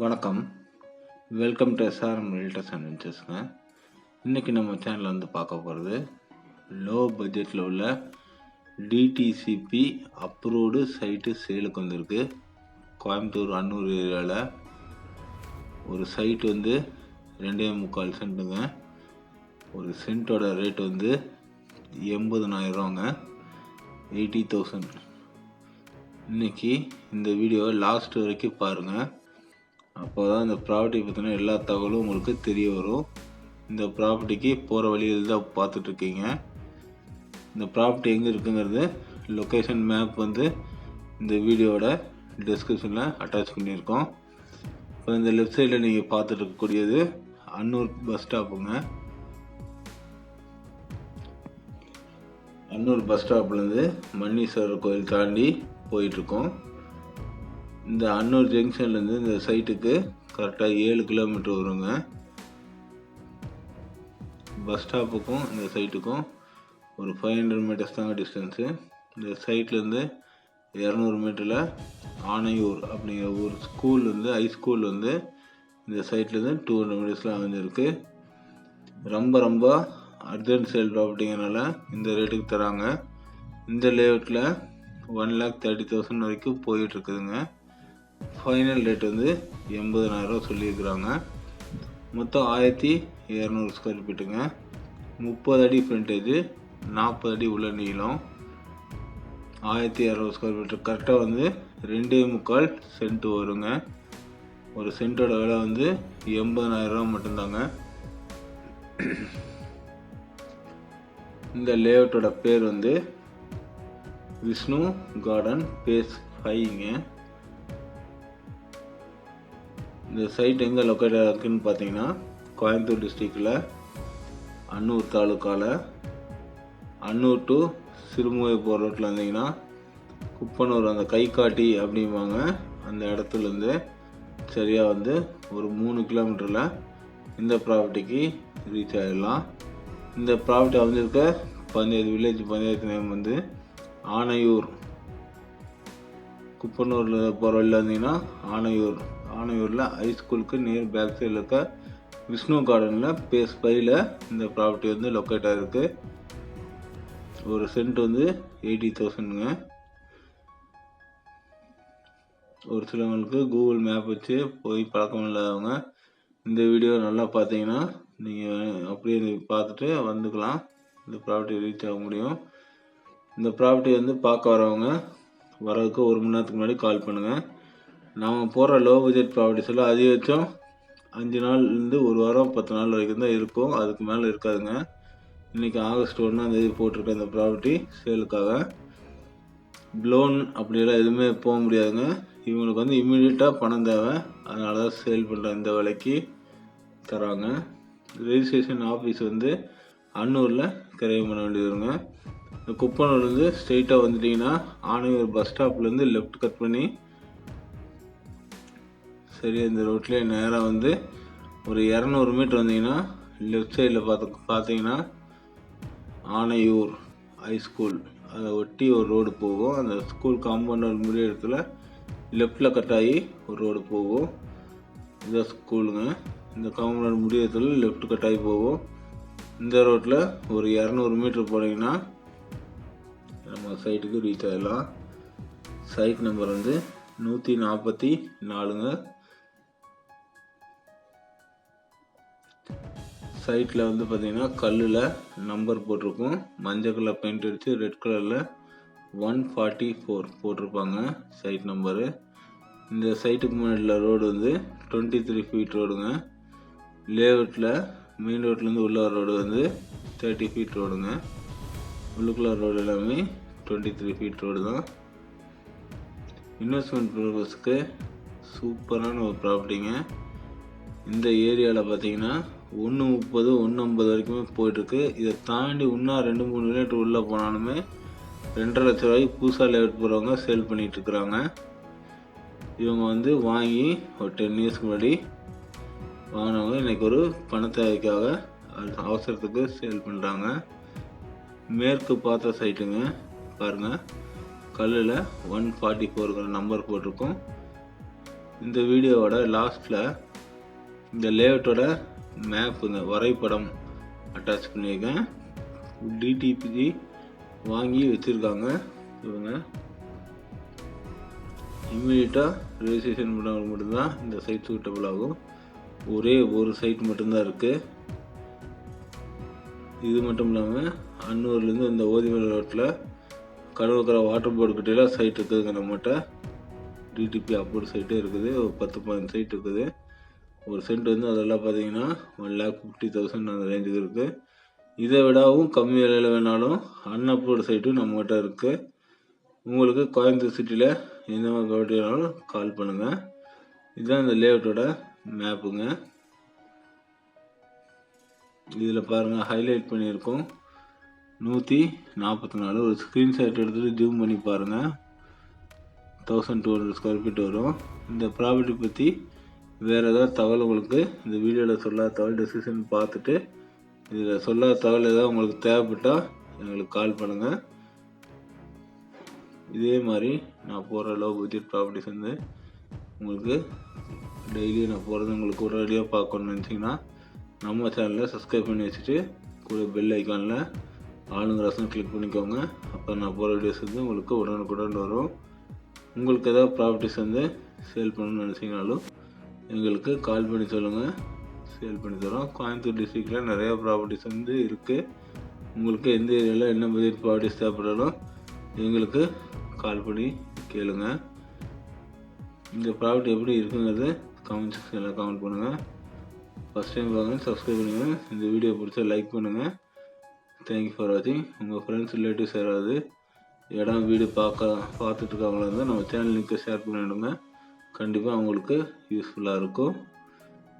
வணக்கம். Welcome to SRM realtors and வெஞ்சர்ஸுங்க இன்றைக்கி நம்ம சேனலில் வந்து பார்க்க போகிறது லோ பட்ஜெட்டில் உள்ள டிடிசிபி அப்ரூவ்டு சைட்டு சேலுக்கு வந்திருக்கு. கோயம்புத்தூர் அன்னூர் ஏரியாவில் ஒரு சைட் வந்து ரெண்டே முக்கால் சென்ட்டுங்க ஒரு சென்ட்டோட ரேட் வந்து எண்பதுனாயிரரூவாங்க எயிட்டி தௌசண்ட். இன்றைக்கி இந்த வீடியோவை லாஸ்ட் வரைக்கும் பாருங்கள் அப்போ தான் இந்த ப்ராப்பர்ட்டி பற்றின எல்லா தகவலும் உங்களுக்கு தெரிய வரும். இந்த ப்ராப்பர்ட்டிக்கு போகிற வழியில் தான் பார்த்துட்ருக்கீங்க இந்த ப்ராப்பர்ட்டி எங்கே இருக்குங்கிறது லொக்கேஷன் மேப் வந்து இந்த வீடியோவோட டிஸ்கிரிப்ஷனில் அட்டாச் பண்ணியிருக்கோம். இப்போ இந்த லெஃப்ட் சைடில் நீங்கள் பார்த்துட்டு இருக்கக்கூடியது அன்னூர் பஸ் ஸ்டாப்புங்க அன்னூர் பஸ் ஸ்டாப்லேருந்து மன்னீஸ்வரர் கோயில் தாண்டி போயிட்டுருக்கோம் இந்த அன்னூர் ஜங்ஷன்லேருந்து இந்த சைட்டுக்கு கரெக்டாக ஏழு கிலோமீட்டர் வருங்க. பஸ் ஸ்டாப்புக்கும் இந்த சைட்டுக்கும் ஒரு ஃபைவ் ஹண்ட்ரட் மீட்டர்ஸ் தாங்க டிஸ்டன்ஸு இந்த சைட்லேருந்து இரநூறு மீட்டரில் ஆனையூர் அப்படிங்கிற ஒரு ஸ்கூல் வந்து ஹை ஸ்கூல் வந்து இந்த சைட்லேருந்து டூ ஹண்ட்ரட் மீட்டர்ஸில் அமைஞ்சிருக்கு. ரொம்ப ரொம்ப அர்ஜென்ட் சேல் ப்ராப்பர்ட்டிங்கிறனால இந்த ரேட்டுக்கு தராங்க. இந்த லேஅவுட்டில் ஒன் லேக் தேர்ட்டி தௌசண்ட் வரைக்கும் போயிட்டுருக்குதுங்க. ஃபைனல் ரேட் வந்து எண்பதனாயிரம் சொல்லியிருக்கிறாங்க. மொத்தம் ஆயிரத்தி இரநூறு ஸ்கொயர் ஃபீட்டுங்க முப்பது அடி ஃப்ரண்டேஜு நாற்பது அடி உள்ள நீளம். ஆயிரத்தி இரநூறு ஸ்கொயர் ஃபீட்டு கரெக்டாக வந்து ரெண்டே முக்கால் சென்ட் வருங்க. ஒரு சென்ட்டோட விலை வந்து எண்பதனாயிரரூவா மட்டும்தாங்க. இந்த லேஅவுட்டோட பேர் வந்து விஷ்ணு கார்டன் பேஸ் ஃபைங்க இந்த சைட் எங்கே லொக்கேட்டாக இருக்குன்னு பார்த்தீங்கன்னா கோயம்புத்தூர் டிஸ்ட்ரிக்டில் அன்னூர் தாலுக்காவில் அன்னூர் டு சிறுமுகை போகிற ரோட்டில் வந்தீங்கன்னா குப்பனூர் அந்த கை காட்டி அப்படிம்பாங்க. அந்த இடத்துலேருந்து சரியாக வந்து ஒரு மூணு கிலோமீட்டரில் இந்த ப்ராப்பர்ட்டிக்கு ரீச் ஆகிடலாம் இந்த ப்ராப்பர்ட்டி அமைஞ்சிருக்க பஞ்சாயத்து வில்லேஜ் பஞ்சாயத்து நேம் வந்து ஆனையூர். குப்பனூரில் போகிற வழியில் வந்தீங்கன்னா ஆனையூர். ஆனையூரில் ஹைஸ்கூலுக்கு நியர் பேக் சைடில் இருக்க விஷ்ணு கார்டனில் பேஸ் ஃபைவ்ல இந்த ப்ராப்பர்ட்டி வந்து லொக்கேட் ஆகிருக்கு ஒரு சென்ட் வந்து எயிட்டி தௌசண்ட்ங்க ஒரு சிலவங்களுக்கு கூகுள் மேப் வச்சு போய் பழக்கம் இல்லாதவங்க இந்த வீடியோ நல்லா பார்த்தீங்கன்னா நீங்கள் அப்படியே பார்த்துட்டு வந்துக்கலாம். இந்த ப்ராப்பர்ட்டி ரீச் ஆக முடியும். இந்த ப்ராப்பர்ட்டி வந்து பார்க்க வரவங்க வரதுக்கு ஒரு மணி நேரத்துக்கு முன்னாடி கால் பண்ணுங்கள் நாம் போடுற லோ பட்ஜெட் ப்ராப்பர்ட்டிஸ் அதிகபட்சம் அஞ்சு நாள்லேருந்து ஒரு வாரம் பத்து நாள் வரைக்கும் தான் இருக்கும். அதுக்கு மேலே இருக்காதுங்க. இன்றைக்கி ஆகஸ்ட் ஒன்றாந்தேதி போட்டிருக்க இந்த ப்ராப்பர்ட்டி சேலுக்காக லோன் அப்படியெல்லாம் எதுவுமே போக முடியாதுங்க. இவங்களுக்கு வந்து இம்மிடியட்டாக பணம் தேவை. அதனால தான் சேல் பண்ணுற இந்த விலைக்கு தராங்க. ரெஜிஸ்ட்ரேஷன் ஆஃபீஸ் வந்து அன்னூரில் கிரையம் பண்ண வேண்டியதுங்க. இந்த குப்பனூர்லேருந்து ஸ்ட்ரெயிட்டாக வந்துட்டிங்கன்னா ஆனையூர் பஸ் ஸ்டாப்லேருந்து லெஃப்ட் கட் பண்ணி சரி இந்த ரோட்லேயே நேராக வந்து ஒரு இரநூறு மீட்ரு வந்தீங்கன்னா லெஃப்ட் சைடில் பார்த்து பார்த்தீங்கன்னா ஆனையூர் ஹை ஸ்கூல் அதை ஒட்டி ஒரு ரோடு போகும். அந்த ஸ்கூல் காம்பவுண்ட் முடிய இடத்துல லெஃப்டில் கட் ஆகி ஒரு ரோடு போகும். இந்த ஸ்கூலுங்க இந்த காம்பவுண்ட் முடிய இடத்துல லெஃப்ட் கட் ஆகி போகும். இந்த ரோட்டில் ஒரு இரநூறு மீட்ரு போனீங்கன்னா நம்ம சைட்டுக்கு ரீச் ஆகிடலாம் சைட் நம்பர் வந்து நூற்றி நாற்பத்தி நாலுங்க. சைட்டில் வந்து பார்த்தீங்கன்னா கல்லில் நம்பர் போட்டிருக்கும். மஞ்சள் கலர் பெயிண்ட் அடித்து ரெட் கலரில் ஒன் ஃபார்ட்டி ஃபோர் போட்டிருப்பாங்க சைட் நம்பரு இந்த சைட்டுக்கு முன்னாடியில் ரோடு வந்து டுவெண்ட்டி த்ரீ ஃபீட் ரோடுங்க லேஅவுட்டில் மெயின் ரோட்லேருந்து உள்ள ரோடு வந்து தேர்ட்டி ஃபீட் ரோடுங்க உள்ளுக்குள்ள ரோடு எல்லாமே டுவெண்ட்டி த்ரீ ஃபீட் ரோடு தான். இன்வெஸ்ட்மெண்ட் பர்பஸ்க்கு சூப்பரான ஒரு ப்ராப்பர்ட்டிங்க இந்த ஏரியாவில் பார்த்தீங்கன்னா ஒன்று முப்பது ஒன்று ஐம்பது வரைக்குமே போயிட்டுருக்கு. இதை தாண்டி இன்னும் ரெண்டு மூணு யூனிட் உள்ளே போனாலுமே ரெண்டரை லட்ச ரூபாய்க்கு புதுசாக லேவிட் போகிறவங்க சேல் பண்ணிகிட்ருக்குறாங்க இவங்க வந்து வாங்கி ஒரு டென் இயர்ஸ்க்கு முன்னாடி வாங்கினவங்க இன்றைக்கி ஒரு பணத்தேவைக்காக அவசரத்துக்கு சேல் பண்ணுறாங்க மேற்கு பார்த்த சைட்டுங்க பாருங்கள் கல்லில் ஒன் ஃபார்ட்டி ஃபோருங்கிற நம்பர் போட்டிருக்கோம். இந்த வீடியோவோட லாஸ்ட்டில் இந்த லேஅவுட்டோட மேப்புங்க வரைபடம் அட்டாச் பண்ணியிருக்கேன். டிடிபி வாங்கி வச்சுருக்காங்க. இவங்க. இம்மீடியட்டாக ரெஜிஸ்ட்ரேஷன் பண்ணவங்க மட்டும்தான் இந்த சைட் சூட்டபிள் ஆகும். ஒரே ஒரு சைட் மட்டும்தான் இருக்குது இது மட்டும் இல்லாமல் அன்னூர்லேருந்து இந்த ஓதிமலை ரோட்டில் கடவுக்கரை வாட்டர் போர்டு கிட்டேலாம் சைட் இருக்குதுங்க நம்மகிட்ட. டிடிபி அப்ரூவ் சைட்டே இருக்குது. ஒரு பத்து பதினஞ்சு சைட் இருக்குது. ஒரு சென்ட் வந்து அதெல்லாம் பார்த்தீங்கன்னா ஒன் லேக் ஃபிஃப்டி தௌசண்ட் அந்த ரேஞ்சுக்கு இருக்குது இதை விடவும் கம்மி விலையில் வேணாலும் அன்அப்ரூவ்டு சைட்டும் நம்மகிட்ட இருக்குது உங்களுக்கு கோயம்புத்தூர் சிட்டியில் எந்த மாதிரி ப்ராப்பர்ட்டி வேணாலும் கால் பண்ணுங்கள் இதுதான் இந்த லேஅவுட்டோட மேப்புங்க இதில் பாருங்கள் ஹைலைட் பண்ணியிருக்கோம். நூற்றி நாற்பத்தி நாலு. ஒரு ஸ்க்ரீன்ஷாட் எடுத்துகிட்டு ஜூம் பண்ணி பாருங்கள் thousand two hundred square feet வரும். இந்த ப்ராப்பர்ட்டி பற்றி வேறு ஏதாவது தகவல் உங்களுக்கு இந்த வீடியோவில் சொல்லாத தகவல் டிஸ்கிரிப்ஷன் பார்த்துட்டு இதில் சொல்லாத தகவல் ஏதாவது உங்களுக்கு தேவைப்பட்டால் எங்களுக்கு கால் பண்ணுங்கள் இதே மாதிரி நான் போகிற லோ பட்ஜெட் ப்ராப்பர்ட்டிஸ் வந்து உங்களுக்கு டெய்லி நான் போகிறது உங்களுக்கு உடனடியாக பார்க்கணும்னு நினச்சிங்கன்னா நம்ம சேனலில் சப்ஸ்கிரைப் பண்ணி வச்சுட்டு கூட பெல் ஐக்கானில் ஆளுங்க ரசம் கிளிக் பண்ணிக்கோங்க. அப்போ நான் போகிற வீடியோஸ் வந்து உங்களுக்கு உடனுக்குடன் வரும். உங்களுக்கு எதாவது ப்ராப்பர்ட்டிஸ் வந்து சேல் பண்ணணும்னு நினச்சிங்கனாலும் எங்களுக்கு கால் பண்ணி சொல்லுங்கள் சேல் பண்ணி தரோம். கோயம்புத்தூர் டிஸ்ட்ரிக்டில் நிறையா ப்ராப்பர்ட்டிஸ் வந்து இருக்குது உங்களுக்கு எந்த ஏரியாவில் என்ன மாதிரி ப்ராப்பர்ட்டிஸ் தேவைப்படாலும் எங்களுக்கு கால் பண்ணி கேளுங்க. இந்த ப்ராப்பர்ட்டி எப்படி இருக்குங்கிறது கமெண்ட் செக்ஷனில் கமெண்ட் பண்ணுங்கள் ஃபஸ்ட் டைம் பாருங்க சப்ஸ்கிரைப் பண்ணுங்கள் இந்த வீடியோ பிடிச்சா லைக் பண்ணுங்கள் தேங்க்யூ ஃபார் வாட்சிங் உங்கள் ஃப்ரெண்ட்ஸ் ரிலேட்டிவ்ஸ் யாராவது இடம் வீடு பார்க்க பார்த்துட்ருக்காங்களா இருந்தால் நம்ம சேனல் லிங்க்கை ஷேர் பண்ணிவிடுங்க கண்டிப்பாக அவங்களுக்கு யூஸ்ஃபுல்லாக இருக்கும்.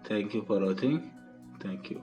தேங்க்யூ ஃபார் வாட்சிங் தேங்க்யூ